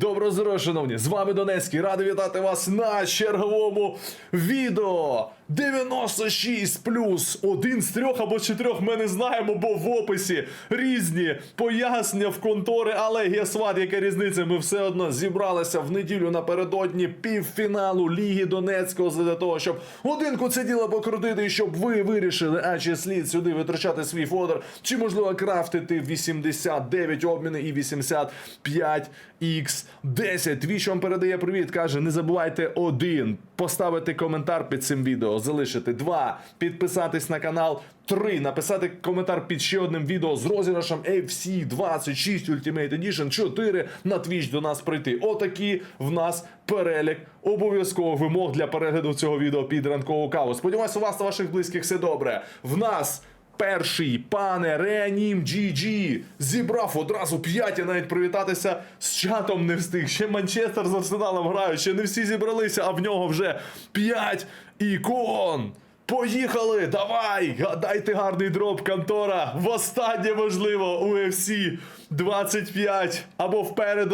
Доброго здоров'я, шановні! З вами Донецький. Радий вітати вас на черговому відео. 96 плюс один з трьох або чотирьох ми не знаємо, бо в описі різні пояснення в контори. Але гесват, яка різниця? Ми все одно зібралися в неділю напередодні півфіналу Ліги Донецького для того, щоб годинку це діло покрутити, і щоб ви вирішили, а чи слід сюди витрачати свій фодер, чи можливо крафтити 89 обміни і 85 X10. Твіч вам передає привіт. Каже: не забувайте один. Поставити коментар під цим відео, залишити два, підписатись на канал. Три. Написати коментар під ще одним відео з розіграшем FC 26 Ultimate Edition. Чотири на твіч до нас прийти. Отакі в нас перелік обов'язково вимог для перегляду цього відео під ранкову каву. Сподіваюсь, у вас та ваших близьких все добре. В нас. Перший пане Реанім GG зібрав одразу п'ять, я навіть привітатися з чатом не встиг. Ще Манчестер з Арсеналом грають, ще не всі зібралися, а в нього вже п'ять ікон. Поїхали! Давай! Гадайте гарний дроп контора. Востаннє можливо UFC 25 або вперед.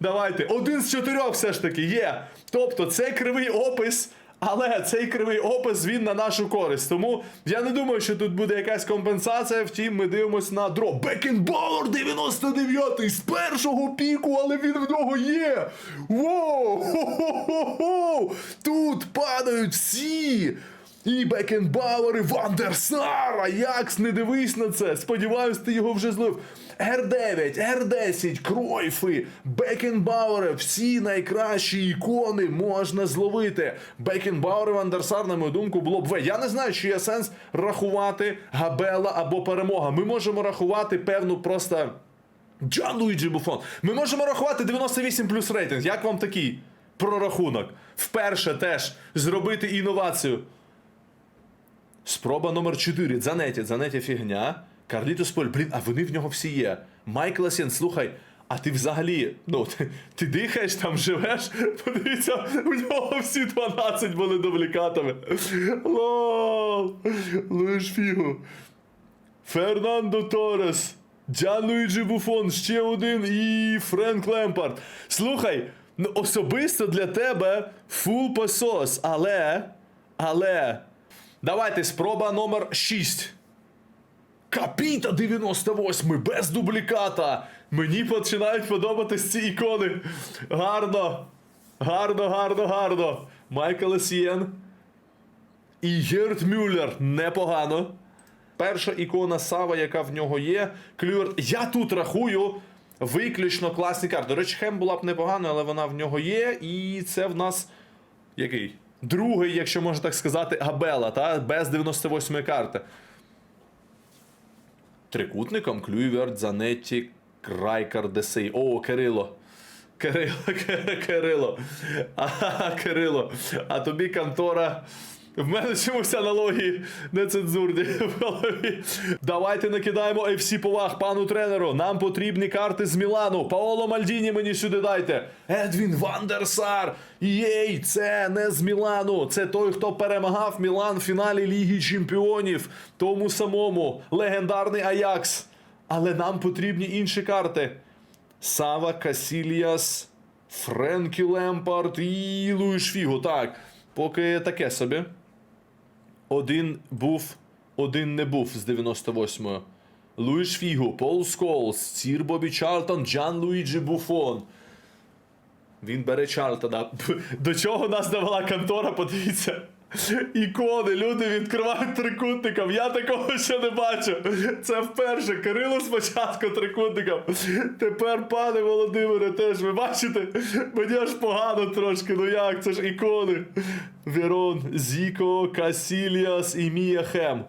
Давайте. Один з чотирьох все ж таки є. Тобто це кривий опис. Але цей кривий опис він на нашу користь. Тому я не думаю, що тут буде якась компенсація. Втім, ми дивимось на дроп. Бекенбауер 99-й з першого піку, але він в нього є. Воу! Хо-хо-хо-хо! Тут падають всі. І Бекенбауер, і Вандерсар. Аякс, не дивись на це. Сподіваюсь, ти його вже злив. Р9, Р10, Кройфи, Бекенбауери, всі найкращі ікони можна зловити. Бекенбауер і Вандерсар, на мою думку, було б В. Я не знаю, чи є сенс рахувати Габела або перемога. Ми можемо рахувати певну просто. Джан Луїджі Буфон. Ми можемо рахувати 98 плюс рейтинг. Як вам такий прорахунок? Вперше теж зробити інновацію. Спроба номер 4. Занеті. Занеті фігня. Карлітос Поль. Блін, а вони в нього всі є. Майкл Асін, слухай. А ти взагалі, ну, ти, ти дихаєш там, живеш? Подивіться, у нього всі 12 були дублікатами. Лол. Лиш фігу. Фернандо Торес, Джан Луїджі Буфон, ще один і Френк Лемпард. Слухай, ну особисто для тебе фул посос, але. Але. Давайте спроба номер 6. Капіта 98 без дубліката. Мені починають подобатись ці ікони. Гарно. Гарно, гарно, гарно. Майкл Есієн. І Герт Мюллер. Непогано. Перша ікона Сава, яка в нього є. Клювер. Я тут рахую виключно класні карти. До речі, Хем була б непоганою, але вона в нього є. І це в нас. Який? Другий, якщо можна так сказати, Габела, та? без 98 карти. Трикутником Клюйверт, Занетті, Крайкар, Десей. О, Кирило. Кирило, Кирило. А, Кирило. А тобі контора. В мене чомусь аналогії нецензурні в голові. Давайте накидаємо FC поваг пану тренеру. Нам потрібні карти з Мілану. Паоло Мальдіні мені сюди дайте. Едвін Вандерсар. Єй, це не з Мілану. Це той, хто перемагав Мілан в фіналі Ліги Чемпіонів. Тому самому легендарний Аякс. Але нам потрібні інші карти. Сава Касіліас, Френкі Лемпард і Луїш Фіго. Так, поки таке собі. Один був, один не був з 98-ї. Луїш Фіго, Пол Сколс, Сір Бобі Чарлтон, Джан Луїджі Буфон. Він бере Чарлтона. До чого нас довела контора, подивіться. Ікони, люди відкривають трикутником. Я такого ще не бачу. Це вперше. Кирило спочатку трикутником. Тепер, пане Володимире, теж ви бачите? Мені аж погано трошки. Ну як? Це ж ікони. Верон, Зіко, Касіліас і Мія Хем.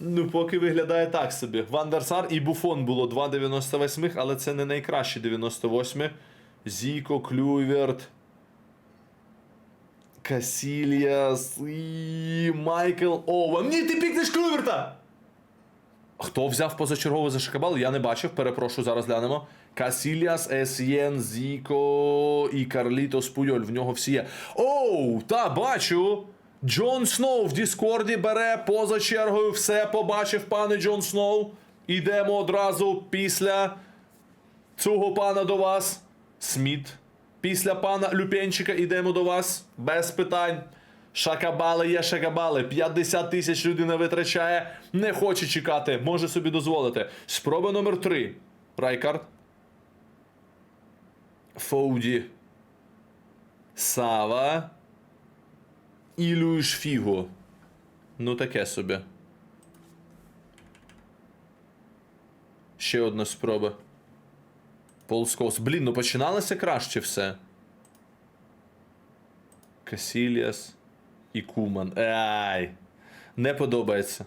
Ну, поки виглядає так собі. Вандерсар і Буфон було 2,98, але це не найкращі 98. Зіко, Клюйверт. Касіліас і Майкл Оуен. Ні, ти пікнеш Клюверта! Хто взяв позачергово за Шакабал? Я не бачив, перепрошую, зараз глянемо. Касіліас, Есієн, Зіко і Карлітос Пуйоль. В нього всі є. Оу, та бачу! Джон Сноу в Діскорді бере поза чергою. Все побачив, пане Джон Сноу. Ідемо одразу після цього пана до вас. Сміт. Після пана Люпенчика йдемо до вас. Без питань. Шакабали є шакабали. 50 тисяч людина витрачає. Не хоче чекати. Може собі дозволити. Спроба номер 3. Райкард. Фоуді. Сава. І Люїш Фіго. Ну таке собі. Ще одна спроба. Пол Скоус. Блін, ну починалося краще все. Касіліас і Куман. Ай. Не подобається.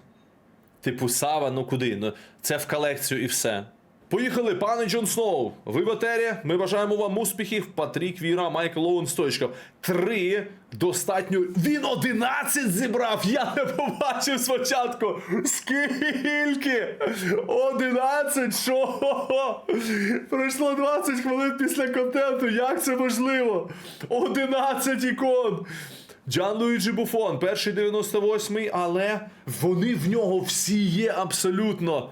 Типу, Сава, ну куди? Ну, це в колекцію і все. Поїхали, пане Джон Сноу. Ви в. Ми бажаємо вам успіхів. Патрік Віра, Майкл Оуен Стоечко. Три достатньо. Він 11 зібрав. Я не побачив спочатку. Скільки? 11? Що? Пройшло 20 хвилин після контенту. Як це можливо? 11 ікон. Джан Луїджі Буфон, перший 98-й, але вони в нього всі є абсолютно.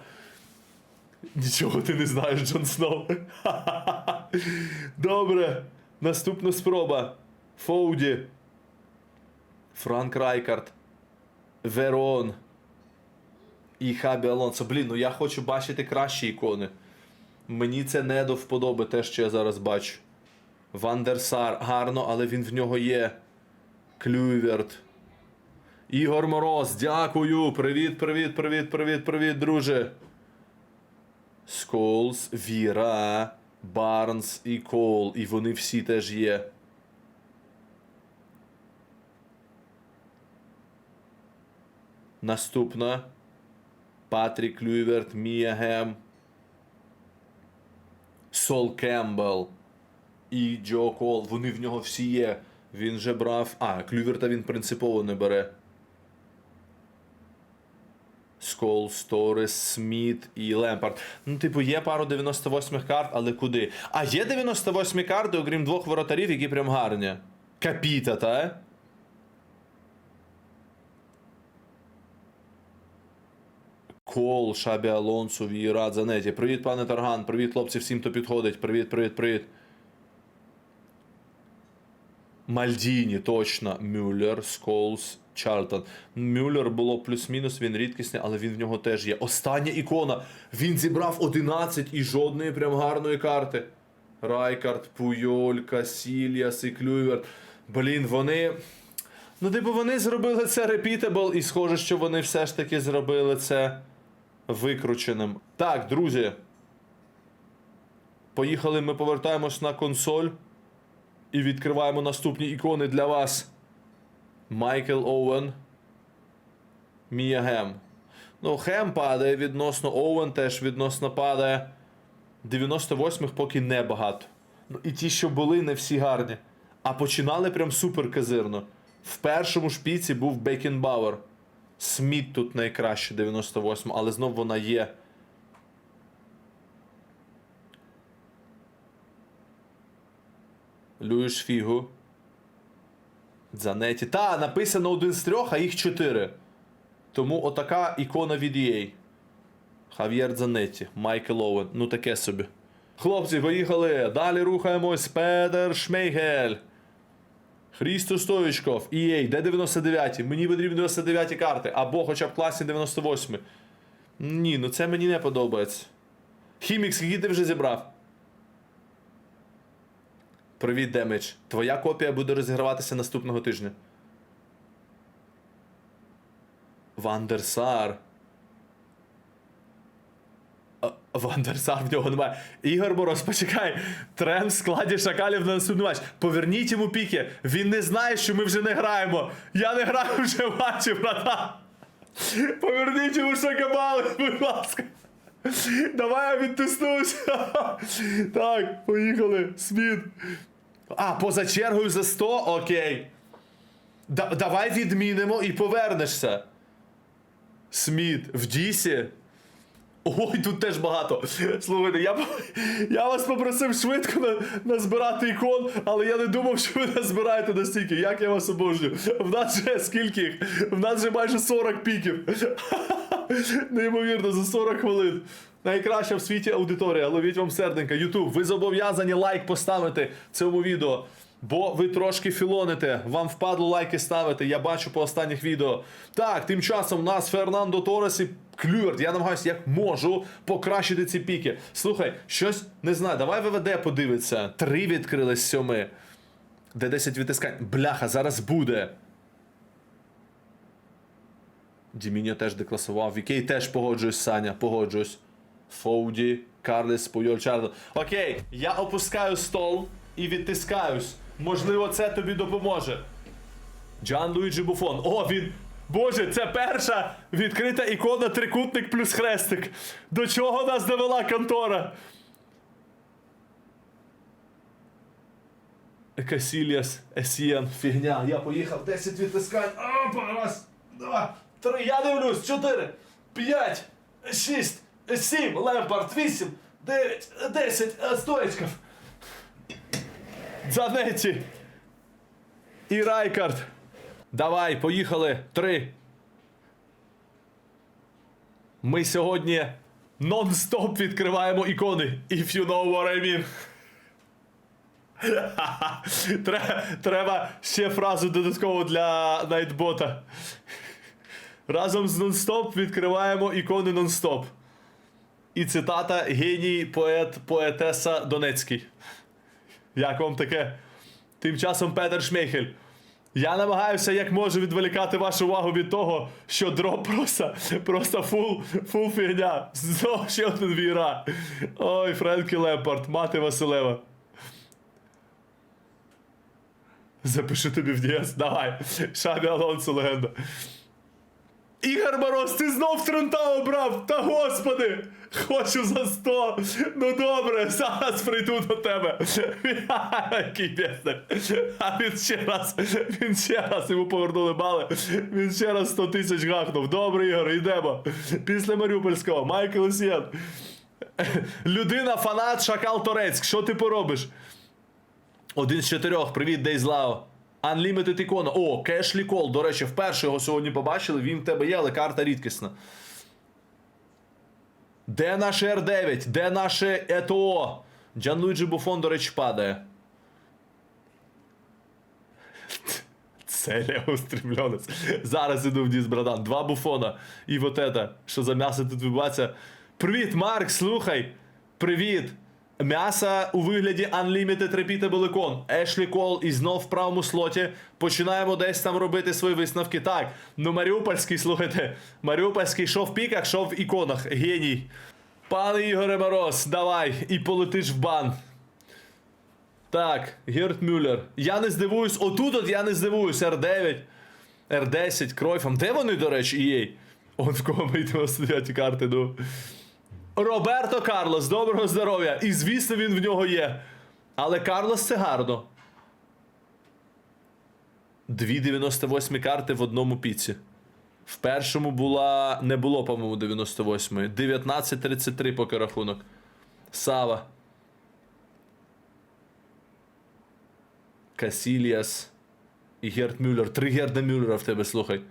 Нічого ти не знаєш, Джон Сноу. Добре. Наступна спроба. Фоуді. Франк Райкард. Верон. І Хабі Алонсо. Блін, ну я хочу бачити кращі ікони. Мені це не до вподоби, те, що я зараз бачу. Вандерсар. Гарно, але він в нього є. Клюверт. Ігор Мороз, дякую. Привіт, привіт, привіт, привіт, привіт, друже. Сколс, Віра, Барнс і Кол. І вони всі теж є. Наступна. Патрік Клюверт, Мія Гем. Сол Кембл і Джо Кол. Вони в нього всі є. Він же брав. А, Клюверта він принципово не бере. Сколс, Торрес, Сміт і Лемпард. Ну, типу, є пару 98 карт, але куди? А є 98 карти, окрім двох воротарів, які прям гарні. Капіта, та? Кол, Шабі Алонсо, Віра, Занеті. Привіт, пане Тарган. Привіт, хлопці, всім, хто підходить. Привіт, привіт, привіт. Мальдіні, точно. Мюллер, Сколс, Чарлтон. Мюллер було плюс-мінус, він рідкісний, але він в нього теж є. Остання ікона. Він зібрав 11 і жодної прям гарної карти. Райкард, Пуйоль, Касільяс і Клюверт. Блін, вони. Ну, типу, вони зробили це repeatable, і схоже, що вони все ж таки зробили це викрученим. Так, друзі. Поїхали, ми повертаємось на консоль. І відкриваємо наступні ікони для вас. Майкл Оуен. Мія Гем. Ну, Хем падає відносно, Оуен теж відносно падає. 98-х поки небагато. Ну, і ті, що були, не всі гарні. А починали прям супер казирно. В першому шпіці був Бекенбауер. Сміт тут найкраще 98, але знов вона є. Люїш Фігу. Дзанеті. Та, написано один з трьох, а їх чотири. Тому отака ікона від EA. Хав'єр Дзанеті, Майкл Оуен. Ну таке собі. Хлопці, поїхали. Далі рухаємось. Педер Шмейгель. Хрісто Стоїчков. EA, де 99 Мені потрібні 99 карти. Або хоча б класні 98 Ні, ну це мені не подобається. Хімік, скільки ти вже зібрав? Привіт, Демедж. Твоя копія буде розіграватися наступного тижня. Вандерсар. Вандерсар в нього немає. Ігор Мороз, почекай. Трем в складі шакалів на наступний матч. Поверніть йому піки. Він не знає, що ми вже не граємо. Я не граю вже в матчі, брата. Поверніть йому шакабали, будь ласка. Давай я відтиснуся. Так, поїхали. Сміт. А, поза чергою за 100? Окей. Да, давай відмінимо і повернешся. Сміт, в Дісі. Ой, тут теж багато. Слухайте, я, я вас попросив швидко на, назбирати ікон, але я не думав, що ви назбираєте настільки. Як я вас обожнюю. В нас же скільки їх? В нас же майже 40 піків. Неймовірно, за 40 хвилин. Найкраща в світі аудиторія. Ловіть вам серденька. Ютуб, ви зобов'язані лайк поставити цьому відео. Бо ви трошки філоните, вам впадло лайки ставити, я бачу по останніх відео. Так, тим часом у нас Фернандо Торес і Клюерт. Я намагаюся як можу покращити ці піки. Слухай, щось не знаю, давай ВВД подивиться. Три відкрили з сьоми. Де 10 відтискань. Бляха, зараз буде. Діміньо теж декласував. Вікей теж погоджуюсь, Саня, погоджуюсь. Фоуді, Карлес, Пуйоль, Чарло. Окей, я опускаю стол і відтискаюсь. Можливо, це тобі допоможе. Джан Луїджі Буфон. О, він. Боже, це перша відкрита ікона трикутник плюс хрестик. До чого нас довела контора? Касіліас, Есієн, фігня. Я поїхав 10 відтискань. Опа, раз, два, три. Я дивлюсь. Чотири, п'ять, шість, сім, Лемпард, вісім, дев'ять, десять, е, стоечків. Занеті. І Райкард. Давай, поїхали. Три. Ми сьогодні нон-стоп відкриваємо ікони. If you know what I mean. Треба, треба ще фразу додаткову для найтбота. Разом з нон-стоп відкриваємо ікони нон-стоп. І цитата геній поет поетеса Донецький. Як вам таке? Тим часом Петер Шмейхель. Я намагаюся як можу відволікати вашу увагу від того, що дроп просто, просто фул, фул фігня. Знову ще один віра. Ой, Френкі Лепард, мати Василева. Запиши тобі в ДС, давай. Шабі Алонсо легенда. Ігор Мороз, ти знов Трента обрав! Та господи! Хочу за 100! Ну добре, зараз прийду до тебе. Який бєсник. А він ще раз, він ще раз йому повернули бали. Він ще раз 100 тисяч гахнув. Добре, Ігор, йдемо. Після Маріупольського. Майкл Осєн. Людина, фанат, Шакал Торецьк. Що ти поробиш? Один з чотирьох. Привіт, Дейзлао. Unlimited ікона. О, Кешлі Кол. До речі, вперше його сьогодні побачили. Він в тебе є, але карта рідкісна. Де наше R9? Де наше ЕТО? Джанлуїджі Буфон, до речі, падає. Це устремленець. Зараз іду в Діс, братан. Два буфона. І вот это, що за м'ясо тут відбувається. Привіт, Марк, слухай. Привіт. М'ясо у вигляді Unlimited Repeatable Icon. Ешлі Кол і знов в правому слоті. Починаємо десь там робити свої висновки. Так, ну Маріупольський, слухайте. Маріупольський що в піках, що в іконах. Геній. Пане Ігоре Мороз, давай і полетиш в бан. Так, Герт Мюллер. Я не здивуюсь, отут от я не здивуюсь. R9, R10, Кройфом. Де вони, до речі, EA? Он в кого ми йдемо стоять карти, ну. Роберто Карлос, доброго здоров'я. І звісно, він в нього є. Але Карлос це гарно. Дві 98 карти в одному піці. В першому була. Не було, по-моєму, 98. 19-33 поки рахунок. Сава. Касіліас. І Герт Мюллер. Три Герда Мюллера в тебе, слухай.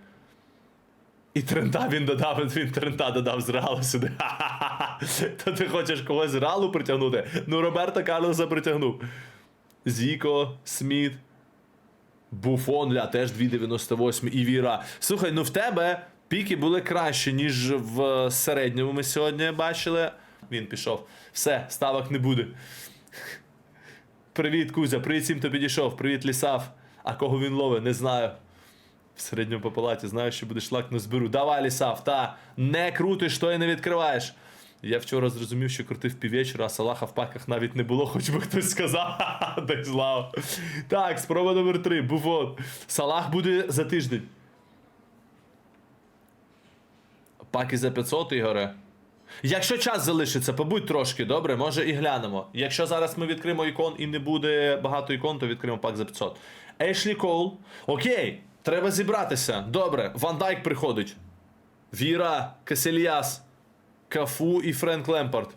І Трента він додав, він Трента додав з Реалу сюди. То ти хочеш когось з Реалу притягнути? Ну, Роберта Карлоса притягнув. Зіко, Сміт. Буфон, ля, теж 2,98 і Віра. Слухай, ну в тебе піки були кращі, ніж в середньому ми сьогодні бачили. Він пішов. Все, ставок не буде. Привіт, Кузя, привіт всім, хто підійшов. Привіт, Лісав. А кого він ловить, не знаю. В середньому по палаті знаю, що буде шлак не зберу. Давай, Лісав, та не крутиш, то і не відкриваєш. Я вчора зрозумів, що крутив піввечора, а Салаха в паках навіть не було, хоч би хтось сказав. Дай злав. Так, спроба номер 3. Буфон. Салах буде за тиждень. Паки за 500, Ігоре. Якщо час залишиться, побудь трошки, добре, може і глянемо. Якщо зараз ми відкриємо ікон і не буде багато ікон, то відкриємо пак за 500. Ешлі Коул. Окей, треба зібратися. Добре, Ван Дайк приходить. Віра, Касельяс, Кафу і Френк Лемпард.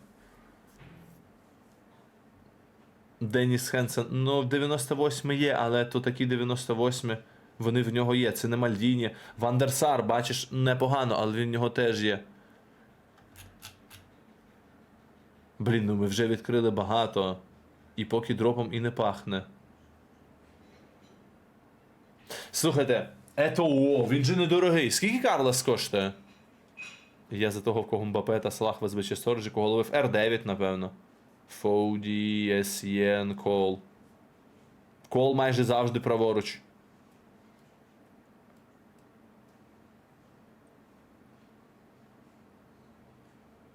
Деніс Хенсен. Ну, 98 є, але то такі 98 вони в нього є. Це не Мальдіні. Вандерсар, бачиш, непогано, але він в нього теж є. Блін, ну ми вже відкрили багато. І поки дропом і не пахне. Слухайте, ето о, він же недорогий. Скільки Карлос коштує? Я за того, в кого Мбапе та Салах в СБЧ Сторджі, кого ловив R9, напевно. Фоуді, Сєн, Кол. Кол майже завжди праворуч.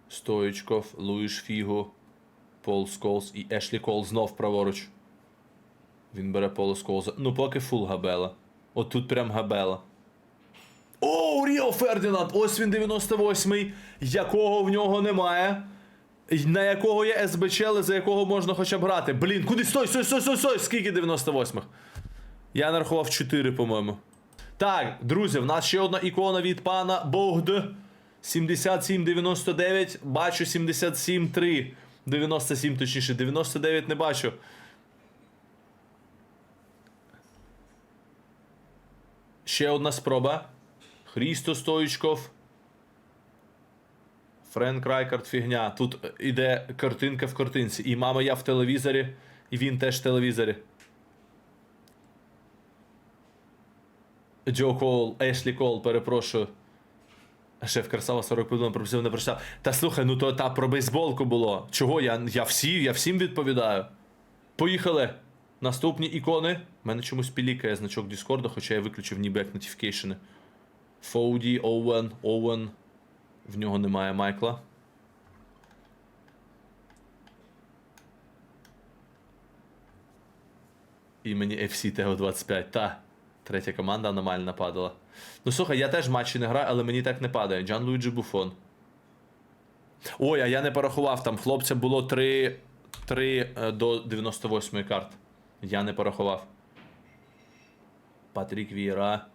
Стоїчков, Луїш Фіго, Пол Сколс і Ешлі Кол знов праворуч. Він бере Пола Сколза. Ну, поки фул габела. От тут прям габела. О, Ріо Фердінанд! Ось він 98-й, якого в нього немає. На якого є СБЧ, але за якого можна хоча б грати. Блін, куди стой, стой, стой, стой, стой! Скільки 98-х? Я нарахував 4, по-моєму. Так, друзі, в нас ще одна ікона від пана Богд. 7799. Бачу 77-3. 97, точніше, 99 не бачу. Ще одна спроба. Хрісто Стоїчков. Френк Райкард фігня. Тут іде картинка в картинці. І мама я в телевізорі, і він теж в телевізорі. Джо Кол, Ешлі Кол, перепрошую. Шеф Красава 40 подумав, пропустив, не прочитав. Та слухай, ну то та про бейсболку було. Чого? Я, я, всі, я всім відповідаю. Поїхали. Наступні ікони. У мене чомусь пілікає значок Діскорду, хоча я виключив ніби як нотіфікейшени. Фоуді, Оуен, Оуен. В нього немає Майкла. Імені FC TO25. Та. Третя команда аномально падала. Ну слухай, я теж матчі не граю, але мені так не падає. Джан Луїджі Буфон. Ой, а я не порахував, там хлопця було 3, 3 е, до 98 карт. Я не порахував. Патрік Віра.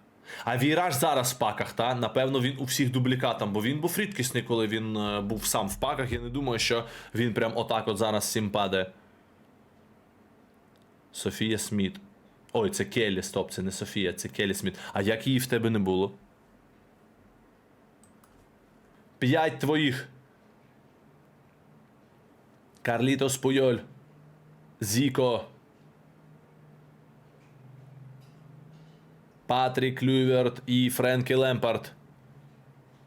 А Віра ж зараз в паках, та? Напевно, він у всіх дублікатам, бо він був рідкісний, коли він е, був сам в паках. Я не думаю, що він прям отак от зараз всім падає. Софія Сміт. Ой, це Келлі, стоп, це не Софія, це Келлі Сміт. А як її в тебе не було? П'ять твоїх. Карлітос Пуйоль. Зіко. Патрік Люверт і Френкі Лемпард.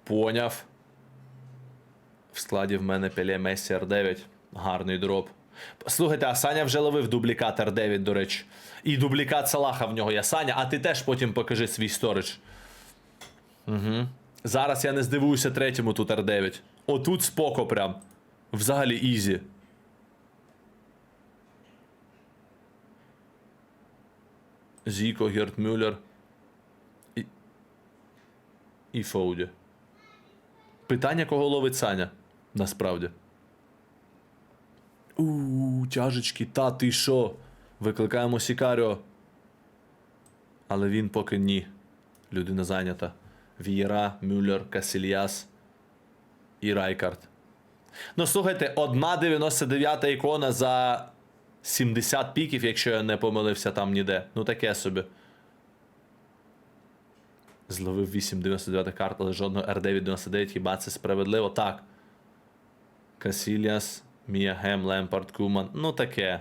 Поняв. В складі в мене Пеле Месі R9. Гарний дроп. Слухайте, а Саня вже ловив дублікат R9, до речі. І дублікат Салаха в нього є. Саня, а ти теж потім покажи свій сторич. Угу. Зараз я не здивуюся третьому тут R9. Отут споко прям. Взагалі ізі. Зіко, Герт Мюллер. І, Фоуді. Питання, кого ловить Саня. Насправді. У тяжечки, та ти що? Викликаємо Сікаріо. Але він поки ні. Людина зайнята. Вієра, Мюллер, Касільяс і Райкард. Ну, слухайте, одна 99 ікона за 70 піків, якщо я не помилився там ніде. Ну таке собі. Зловив 8 99 карт, але жодного R9 99, хіба це справедливо? Так. Касіліас, Мія Гем, Лемпард, Куман. Ну таке.